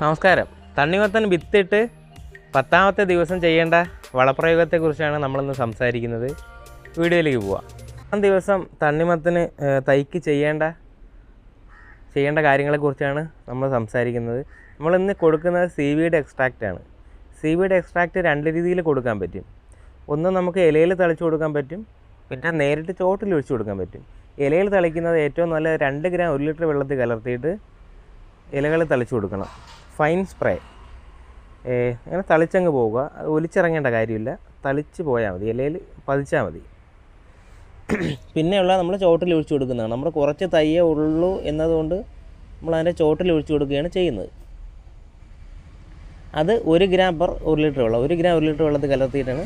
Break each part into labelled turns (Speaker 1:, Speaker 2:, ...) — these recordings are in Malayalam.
Speaker 1: നമസ്കാരം. തണ്ണിമത്തൻ വിത്തിട്ട് പത്താമത്തെ ദിവസം ചെയ്യേണ്ട വളപ്രയോഗത്തെക്കുറിച്ചാണ് നമ്മളിന്ന് സംസാരിക്കുന്നത്. വീഡിയോയിലേക്ക് പോവാം. പത്താം ദിവസം തണ്ണിമത്തന് തൈക്ക് ചെയ്യേണ്ട ചെയ്യേണ്ട കാര്യങ്ങളെക്കുറിച്ചാണ് നമ്മൾ സംസാരിക്കുന്നത്. നമ്മളിന്ന് കൊടുക്കുന്നത് സി വിയുടെ എക്സ്ട്രാക്റ്റാണ് ആണ്. വിയുടെ എക്സ്ട്രാക്റ്റ് രണ്ട് രീതിയിൽ കൊടുക്കാൻ പറ്റും. ഒന്ന് നമുക്ക് ഇലയിൽ തളിച്ചു കൊടുക്കാൻ പറ്റും. പിന്നെ നേരിട്ട് ചോട്ടിൽ ഒഴിച്ചു കൊടുക്കാൻ പറ്റും. ഇലയിൽ തളിക്കുന്നത് ഏറ്റവും നല്ല രണ്ട് ഗ്രാം ഒരു ലിറ്റർ വെള്ളത്തിൽ കലർത്തിയിട്ട് ഇലകൾ തളിച്ചു കൊടുക്കണം. Fine spray. അങ്ങനെ തളിച്ചങ്ങ് പോവുക. അത് ഒലിച്ചിറങ്ങേണ്ട കാര്യമില്ല. തളിച്ച് പോയാൽ മതി. ഇലയിൽ പതിച്ചാൽ മതി. പിന്നെയുള്ള നമ്മൾ ചോട്ടിൽ ഒഴിച്ചു കൊടുക്കുന്നതാണ്. നമ്മൾ കുറച്ച് തയ്യേ ഉള്ളൂ എന്നതുകൊണ്ട് നമ്മൾ അതിന്റെ ചോട്ടിൽ ഒഴിച്ചു കൊടുക്കുകയാണ് ചെയ്യുന്നത്. അത് ഒരു ഗ്രാം പെർ ഒരു ലിറ്റർ വെള്ളം ഒരു ഗ്രാം ഒരു ലിറ്റർ വെള്ളത്തിൽ കലർത്തിയിട്ടാണ്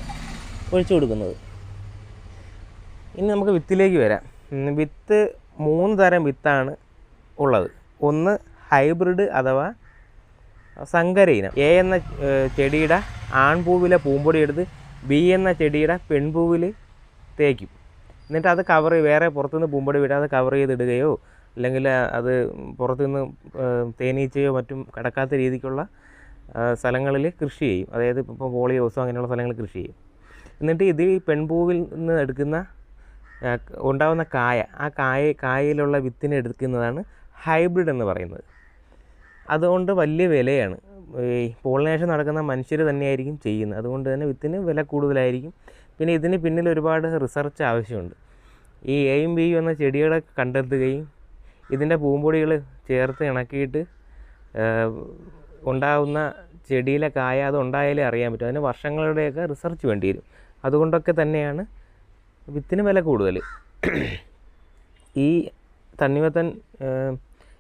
Speaker 1: ഒഴിച്ചു കൊടുക്കുന്നത്. ഇനി നമുക്ക് വിത്തിലേക്ക് വരാം. വിത്ത് മൂന്ന് തരം വിത്താണ് ഉള്ളത്. ഒന്ന് ഹൈബ്രിഡ് അഥവാ സങ്കര ഇനം എ എന്ന ചെടിയുടെ ആൺപൂവിലെ പൂമ്പൊടി എടുത്ത് ബി എന്ന ചെടിയുടെ പെൺപൂവിൽ തേക്കും. എന്നിട്ട് അത് കവർ വേറെ പുറത്തുനിന്ന് പൂമ്പൊടി വിടാതെ കവർ ചെയ്തിടുകയോ അല്ലെങ്കിൽ അത് പുറത്തുനിന്ന് തേനീച്ചയോ മറ്റും കിടക്കാത്ത രീതിക്കുള്ള സ്ഥലങ്ങളിൽ കൃഷി ചെയ്യും. അതായത് ഇപ്പോൾ പോളി ഹൗസോ അങ്ങനെയുള്ള സ്ഥലങ്ങളിൽ കൃഷി ചെയ്യും. എന്നിട്ട് ഇത് ഈ പെൺപൂവിൽ നിന്ന് എടുക്കുന്ന ഉണ്ടാകുന്ന കായ ആ കായ കായയിലുള്ള വിത്തിനെ എടുക്കുന്നതാണ് ഹൈബ്രിഡ് എന്ന് പറയുന്നത്. അതുകൊണ്ട് വലിയ വിലയാണ്. ഈ പോളിനേഷൻ നടക്കുന്ന മനുഷ്യർ തന്നെയായിരിക്കും ചെയ്യുന്നത്. അതുകൊണ്ട് തന്നെ വിത്തിന് വില കൂടുതലായിരിക്കും. പിന്നെ ഇതിന് പിന്നിൽ ഒരുപാട് റിസർച്ച് ആവശ്യമുണ്ട്. ഈ എയും ബിയും എന്ന ചെടികളെ കണ്ടെത്തുകയും ഇതിന്റെ പൂമ്പൊടികൾ ചേർത്ത് ഇണക്കിയിട്ട് ഉണ്ടാകുന്ന ചെടിയിലെ കായ അത് ഉണ്ടായാലേ അറിയാൻ പറ്റും. അതിന് വർഷങ്ങളുടെയൊക്കെ റിസർച്ച് വേണ്ടി വരും. അതുകൊണ്ടൊക്കെ തന്നെയാണ് വിത്തിന് വില കൂടുതൽ. ഈ തണ്ണിമത്തൻ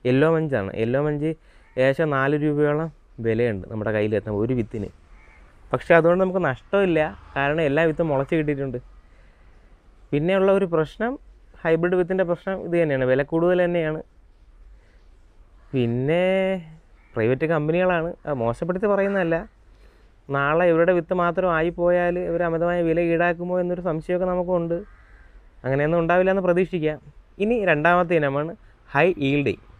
Speaker 1: യെല്ലോ മഞ്ചാണ്. യെല്ലോ മഞ്ച് ഏകദേശം നാല് രൂപയോളം വിലയുണ്ട് നമ്മുടെ കയ്യിൽ കയ്യിലെത്തുമ്പോൾ ഒരു വിത്തിന്. പക്ഷേ അതുകൊണ്ട് നമുക്ക് നഷ്ടമില്ല. കാരണം എല്ലാ വിത്തും മുളച്ച് കിട്ടിയിട്ടുണ്ട്. പിന്നെയുള്ള ഒരു പ്രശ്നം ഹൈബ്രിഡ് വിത്തിന്റെ പ്രശ്നം ഇത് തന്നെയാണ്. വില കൂടുതൽ തന്നെയാണ്. പിന്നെ പ്രൈവറ്റ് കമ്പനികളാണ്. മോശപ്പെടുത്തി പറയുന്നതല്ല. നാളെ ഇവരുടെ വിത്ത് മാത്രം ആയിപ്പോയാൽ ഇവർ അമിതമായ വില ഈടാക്കുമോ എന്നൊരു സംശയമൊക്കെ നമുക്കുണ്ട്. അങ്ങനെയൊന്നും ഉണ്ടാവില്ല എന്ന് പ്രതീക്ഷിക്കാം. ഇനി രണ്ടാമത്തെ ഇനമാണ് ഹൈ ഈൽഡിങ്.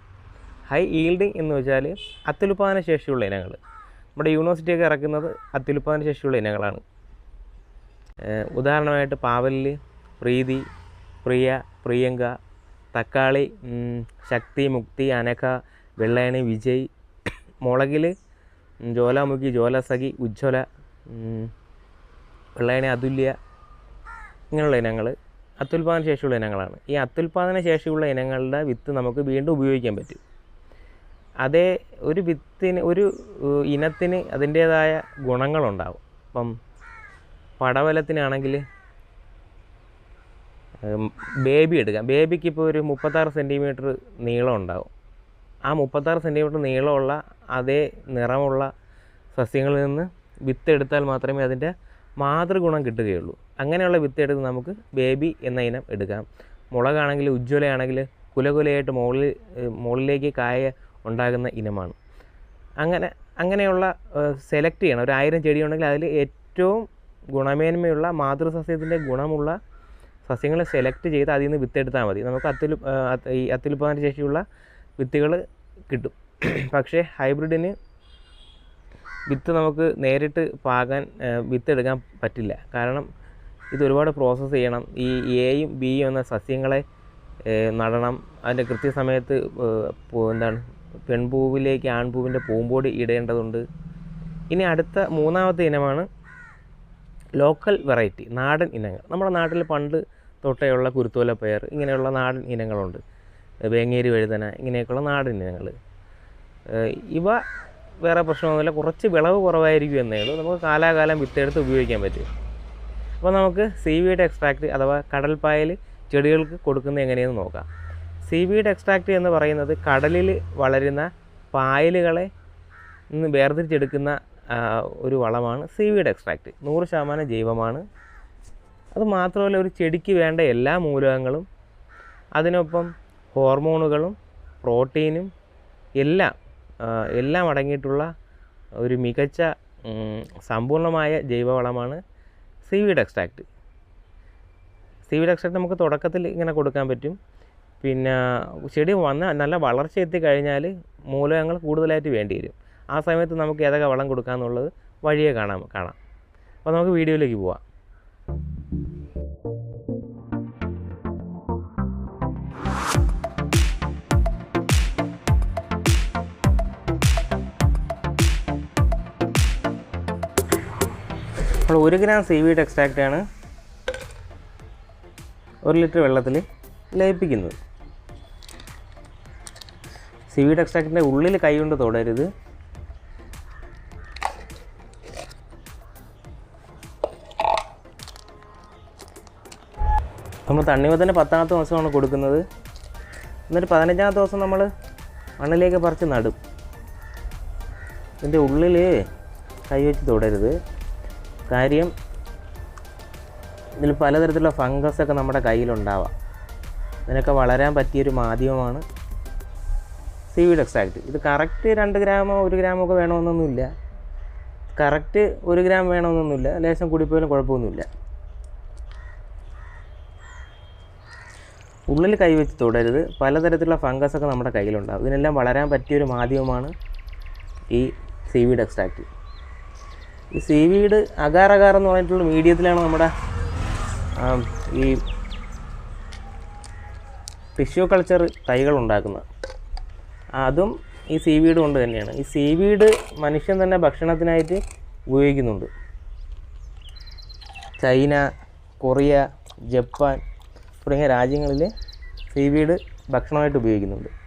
Speaker 1: ഹൈ ഈൽഡിങ് എന്ന് വെച്ചാൽ അത്യുൽപാദന ശേഷിയുള്ള ഇനങ്ങൾ നമ്മുടെ യൂണിവേഴ്സിറ്റിയൊക്കെ ഇറക്കുന്നത് അത്യുൽപാദന ശേഷിയുള്ള ഇനങ്ങളാണ്. ഉദാഹരണമായിട്ട് പാവലിൽ പ്രീതി പ്രിയ പ്രിയങ്ക തക്കാളി ശക്തി മുക്തി അനക വെള്ളയണി വിജയ് മുളകിൽ ജ്വാലാമുഖി ജ്വാലസഖി ഉജ്ജ്വല വെള്ളയണി അതുല്യ ഇങ്ങനെയുള്ള ഇനങ്ങൾ അത്യുൽപാദന ശേഷിയുള്ള ഇനങ്ങളാണ്. ഈ അത്യുൽപാദന ശേഷിയുള്ള ഇനങ്ങളുടെ വിത്ത് നമുക്ക് വീണ്ടും ഉപയോഗിക്കാൻ പറ്റും. അതേ ഒരു വിത്തിന് ഒരു ഇനത്തിന് അതിന്റേതായ ഗുണങ്ങളുണ്ടാവും. ഇപ്പം പടവലത്തിനാണെങ്കിൽ ബേബി എടുക്കാം ബേബിക്ക് ഇപ്പോൾ ഒരു മുപ്പത്താറ് സെന്റിമീറ്റർ നീളം ഉണ്ടാവും. ആ മുപ്പത്താറ് സെന്റിമീറ്റർ നീളമുള്ള അതേ നിറമുള്ള സസ്യങ്ങളിൽ നിന്ന് വിത്തെടുത്താൽ മാത്രമേ അതിന്റെ മാതൃഗുണം കിട്ടുകയുള്ളൂ. അങ്ങനെയുള്ള വിത്ത് എടുത്ത് നമുക്ക് ബേബി എന്ന ഇനം എടുക്കാം. മുളകാണെങ്കിൽ ഉജ്ജ്വലയാണെങ്കിൽ കുലകുലയായിട്ട് മുകളിൽ മുകളിലേക്ക് കായ ഉണ്ടാകുന്ന ഇനമാണ്. അങ്ങനെ അങ്ങനെയുള്ള സെലക്ട് ചെയ്യണം. ഒരു ആയിരം ചെടി ഉണ്ടെങ്കിൽ അതിൽ ഏറ്റവും ഗുണമേന്മയുള്ള മാതൃസസ്യത്തിന്റെ ഗുണമുള്ള സസ്യങ്ങളെ സെലക്ട് ചെയ്ത് അതിൽ നിന്ന് വിത്തെടുത്താൽ മതി. നമുക്ക് അത്യുൽ ഈ അത്യുൽപാദന ശേഷിയുള്ള വിത്തുകൾ കിട്ടും. പക്ഷേ ഹൈബ്രിഡിന് വിത്ത് നമുക്ക് നേരിട്ട് പാകാൻ വിത്തെടുക്കാൻ പറ്റില്ല. കാരണം ഇത് ഒരുപാട് പ്രോസസ്സ് ചെയ്യണം. ഈ എയും ബിയും എന്ന സസ്യങ്ങളെ നടണം. അതിന്റെ കൃത്യസമയത്ത് എന്താണ് പെൺപൂവിലേക്ക് ആൺപൂവിന്റെ പൂമ്പോടി ഇടേണ്ടതുണ്ട്. ഇനി അടുത്ത മൂന്നാമത്തെ ഇനമാണ് ലോക്കൽ വെറൈറ്റി നാടൻ ഇനങ്ങൾ. നമ്മുടെ നാട്ടിൽ പണ്ട് തൊട്ടേയുള്ള കുരുത്തോല പയർ ഇങ്ങനെയുള്ള നാടൻ ഇനങ്ങളുണ്ട്. വേങ്ങേരി വഴുതന ഇങ്ങനെയൊക്കെയുള്ള നാടൻ ഇനങ്ങൾ. ഇവ വേറെ പ്രശ്നമൊന്നുമില്ല. കുറച്ച് വിളവ് കുറവായിരിക്കും എന്നേ ഉള്ളൂ. നമുക്ക് കാലാകാലം വിത്തെടുത്ത് ഉപയോഗിക്കാൻ പറ്റും. അപ്പോൾ നമുക്ക് സീവീഡ് എക്സ്ട്രാക്റ്റ് അഥവാ കടൽപ്പായൽ ചെടികൾക്ക് കൊടുക്കുന്നത് എങ്ങനെയെന്ന് നോക്കാം. സീവീഡ് എക്സ്ട്രാക്റ്റ് എന്ന് പറയുന്നത് കടലിൽ വളരുന്ന പായലുകളെ നിന്ന് വേർതിരിച്ചെടുക്കുന്ന ഒരു വളമാണ് സീ വീഡ് എക്സ്ട്രാക്റ്റ് നൂറ് ശതമാനം ജൈവമാണ്. അത് മാത്രമല്ല ഒരു ചെടിക്ക് വേണ്ട എല്ലാ മൂലകങ്ങളും അതിനൊപ്പം ഹോർമോണുകളും പ്രോട്ടീനും എല്ലാം എല്ലാം അടങ്ങിയിട്ടുള്ള ഒരു മികച്ച സമ്പൂർണമായ ജൈവവളമാണ് seaweed extract seaweed extract നമുക്ക് തുടക്കത്തിൽ ഇങ്ങനെ കൊടുക്കാൻ പറ്റും. പിന്നെ ചെടി വന്ന് നല്ല വളർച്ച എത്തിക്കഴിഞ്ഞാൽ മൂലകങ്ങൾ കൂടുതലായിട്ട് വേണ്ടി വരും. ആ സമയത്ത് നമുക്ക് ഏതൊക്കെ വളം കൊടുക്കാമെന്നുള്ളത് വഴിയെ കാണാം കാണാം. അപ്പോൾ നമുക്ക് വീഡിയോയിലേക്ക് പോവാം. നമ്മൾ ഒരു ഗ്രാം സി വീഡ് എക്സ്ട്രാക്റ്റാണ് ഒരു ലിറ്റർ വെള്ളത്തിൽ ലയിപ്പിക്കുന്നത്. സീവീഡ് എക്സ്ട്രാക്റ്റിന്റെ ഉള്ളിൽ കൈ കൊണ്ട് തൊടരുത്. നമ്മൾ തണ്ണിമത്തന്റെ പത്താമത്തെ ദിവസമാണ് കൊടുക്കുന്നത്. എന്നിട്ട് പതിനഞ്ചാമത്തെ ദിവസം നമ്മൾ മണ്ണിലേക്ക് പറിച്ച് നടും. ഇതിന്റെ ഉള്ളിൽ കൈ വെച്ച് തൊടരുത്. കാര്യം ഇതിൽ പലതരത്തിലുള്ള ഫംഗസ് ഒക്കെ നമ്മുടെ കയ്യിലുണ്ടാവാം. ഇതിനൊക്കെ വളരാൻ പറ്റിയൊരു മാധ്യമമാണ് സീവീഡ് എക്സ്ട്രാക്റ്റ് ഇത് കറക്റ്റ് രണ്ട് ഗ്രാമോ ഒരു ഗ്രാമോ ഒക്കെ വേണമെന്നൊന്നുമില്ല. കറക്റ്റ് ഒരു ഗ്രാം വേണമെന്നൊന്നുമില്ല. ലേശം കൂടിപ്പോയാലും കുഴപ്പമൊന്നുമില്ല. ഉള്ളിൽ കൈവച്ച് തുടരുത്. പലതരത്തിലുള്ള ഫംഗസ് ഒക്കെ നമ്മുടെ കയ്യിലുണ്ടാകും ഇതിനെല്ലാം വളരാൻ പറ്റിയൊരു മാധ്യമമാണ് ഈ സീവീഡ് എക്സ്ട്രാക്റ്റ് ഈ സീവീഡ് അകാർ അകാർ എന്ന് പറഞ്ഞിട്ടുള്ള മീഡിയത്തിലാണ് നമ്മുടെ ഈ ടിഷ്യൂ കൾച്ചർ തൈകൾ ഉണ്ടാക്കുന്നത്. അതും ഈ സീവീഡ് കൊണ്ട് തന്നെയാണ്. ഈ സീവീഡ് മനുഷ്യൻ തന്നെ ഭക്ഷണത്തിനായിട്ട് ഉപയോഗിക്കുന്നുണ്ട്. ചൈന കൊറിയ ജപ്പാൻ തുടങ്ങിയ രാജ്യങ്ങളിൽ സീവീഡ് ഭക്ഷണമായിട്ട് ഉപയോഗിക്കുന്നുണ്ട്.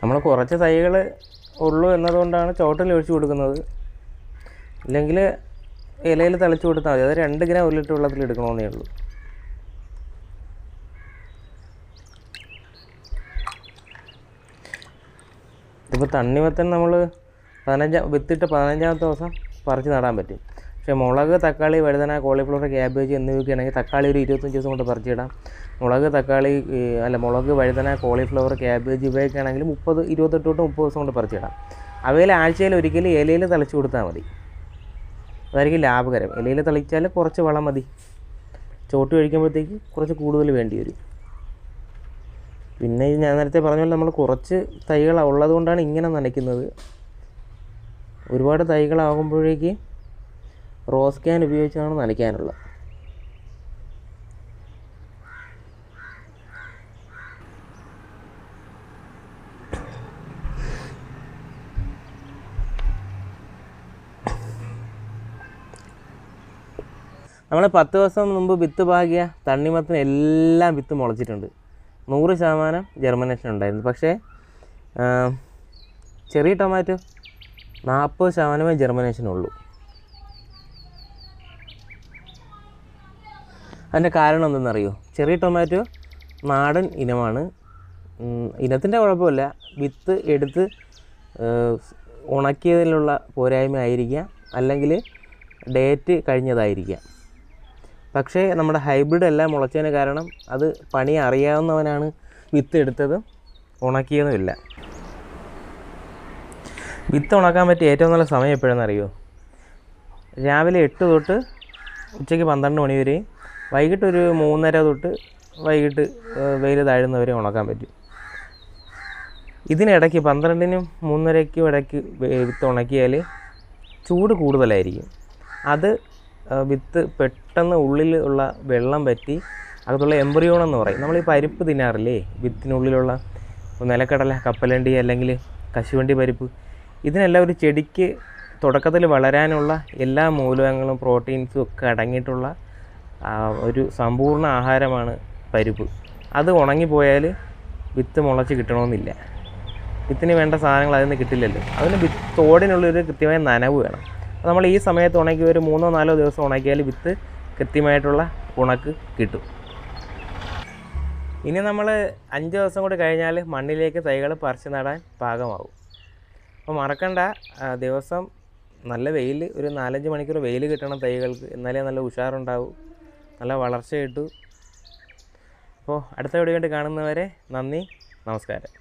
Speaker 1: നമ്മൾ കുറച്ച് തൈകൾ ഉള്ളൂ എന്നതുകൊണ്ടാണ് ചോട്ടിൽ ഒഴിച്ചു കൊടുക്കുന്നത്. ഇല്ലെങ്കിൽ ഇലയിൽ തളിച്ചു കൊടുത്താൽ മതി. അത് രണ്ട് ഗ്രാം ഒരു ലിറ്റർ വെള്ളത്തിൽ എടുക്കണമെന്നേ ഉള്ളൂ. ഇതിപ്പോൾ തണ്ണിമത്തൻ നമ്മൾ പതിനഞ്ചാം വിത്തിട്ട് പതിനഞ്ചാമത്തെ ദിവസം പറിച്ച് നടാൻ പറ്റും. പക്ഷേ മുളക് തക്കാളി വഴുതന കോളിഫ്ലവർ ക്യാബേജ് എന്നിവയൊക്കെ ആണെങ്കിൽ തക്കാളി ഒരു ഇരുപത്തഞ്ച് ദിവസം കൊണ്ട് പറിച്ചിടാം മുളക് തക്കാളി അല്ല മുളക് വഴുതന കോളിഫ്ലവർ ക്യാബേജ് ഇവയൊക്കെ മുപ്പത് ഇരുപത്തെട്ട് തൊട്ട് മുപ്പത് ദിവസം കൊണ്ട് പറിച്ചിടാം അവയിൽ ആഴ്ചയിൽ ഒരിക്കലും ഇലയിൽ തളിച്ചു കൊടുത്താൽ മതി. അതായിരിക്കും ലാഭകരം. ഇലയിൽ തളിച്ചാൽ കുറച്ച് വളം മതി. ചോട്ട് കഴിക്കുമ്പോഴത്തേക്ക് കുറച്ച് കൂടുതൽ വേണ്ടി വരും. പിന്നെ ഞാൻ നേരത്തെ പറഞ്ഞ പോലെ നമ്മൾ കുറച്ച് തൈകൾ ഉള്ളതുകൊണ്ടാണ് ഇങ്ങനെ നനയ്ക്കുന്നത്. ഒരുപാട് തൈകളാകുമ്പോഴേക്ക് റോസ് ക്യാൻ ഉപയോഗിച്ചാണ് നനയ്ക്കാനുള്ളത് നമ്മൾ പത്ത് ദിവസം മുമ്പ് വിത്ത് പാകിയ തണ്ണിമത്തിന് എല്ലാം വിത്ത് മുളച്ചിട്ടുണ്ട്. നൂറ് ശതമാനം ജെർമിനേഷൻ ഉണ്ടായിരുന്നു. പക്ഷേ ചെറിയ ടൊമാറ്റോ നാൽപ്പത് ശതമാനമേ ജെർമിനേഷൻ ഉള്ളൂ. അതിന്റെ കാരണം എന്തെന്നറിയോ? ചെറിയ ടൊമാറ്റോ നാടൻ ഇനമാണ്. ഇനത്തിന്റെ കുഴപ്പമില്ല. വിത്ത് എടുത്ത് ഉണക്കിയതിലുള്ള പോരായ്മ ആയിരിക്കാം. അല്ലെങ്കിൽ ഡേറ്റ് കഴിഞ്ഞതായിരിക്കാം. പക്ഷേ നമ്മുടെ ഹൈബ്രിഡ് എല്ലാം മുളച്ചതിന് കാരണം അത് പണി അറിയാവുന്നവനാണ് വിത്ത് എടുത്തതും ഉണക്കിയതുമില്ല വിത്ത് ഉണക്കാൻ പറ്റിയ ഏറ്റവും നല്ല സമയം എപ്പോഴെന്നറിയോ? രാവിലെ എട്ട് തൊട്ട് ഉച്ചയ്ക്ക് പന്ത്രണ്ട് മണി വരെയും വൈകിട്ട് ഒരു മൂന്നര തൊട്ട് വൈകിട്ട് വെയിൽ താഴുന്നവരെ ഉണക്കാൻ പറ്റും. ഇതിനിടയ്ക്ക് പന്ത്രണ്ടിനും മൂന്നരയ്ക്കും ഇടയ്ക്ക് വിത്ത് ഉണക്കിയാൽ ചൂട് കൂടുതലായിരിക്കും. അത് വിത്ത് പെട്ടെന്ന് ഉള്ളിൽ ഉള്ള വെള്ളം പറ്റി അകത്തുള്ള എംബ്രിയോൺ എന്ന് പറയും. നമ്മൾ ഈ പരിപ്പ് തിന്നാറില്ലേ? വിത്തിനുള്ളിലുള്ള നിലക്കടല കപ്പലണ്ടി അല്ലെങ്കിൽ കശുവണ്ടി പരിപ്പ്. ഇതിനെല്ലാം ഒരു ചെടിക്ക് തുടക്കത്തിൽ വളരാനുള്ള എല്ലാ മൂലകങ്ങളും പ്രോട്ടീൻസും ഒക്കെ അടങ്ങിയിട്ടുള്ള ഒരു സമ്പൂർണ ആഹാരമാണ് പരിപ്പ്. അത് ഉണങ്ങിപ്പോയാൽ വിത്ത് മുളച്ച് കിട്ടണമെന്നില്ല. വിത്തിന് വേണ്ട സാധനങ്ങൾ അതിൽ നിന്ന് കിട്ടില്ലല്ലോ. അതിന് വിത്ത് തോടിനുള്ളൊരു കൃത്യമായ നനവ് വേണം. നമ്മൾ ഈ സമയത്ത് ഉണക്കി ഒരു മൂന്നോ നാലോ ദിവസം ഉണക്കിയാൽ വിത്ത് കൃത്യമായിട്ടുള്ള ഉണക്ക് കിട്ടും. ഇനി നമ്മൾ അഞ്ച് ദിവസം കൂടി കഴിഞ്ഞാൽ മണ്ണിലേക്ക് തൈകൾ പറിച്ച് നടാൻ പാകമാവും. അപ്പോൾ മറക്കണ്ട ദിവസം നല്ല വെയിൽ ഒരു നാലഞ്ച് മണിക്കൂർ വെയിൽ കിട്ടണം തൈകൾക്ക്. എന്നാലേ നല്ല ഉഷാറുണ്ടാവും. നല്ല വളർച്ച കിട്ടു അപ്പോൾ അടുത്ത വീഡിയോ കണ്ട് കാണുന്നവരെ നന്ദി നമസ്കാരം.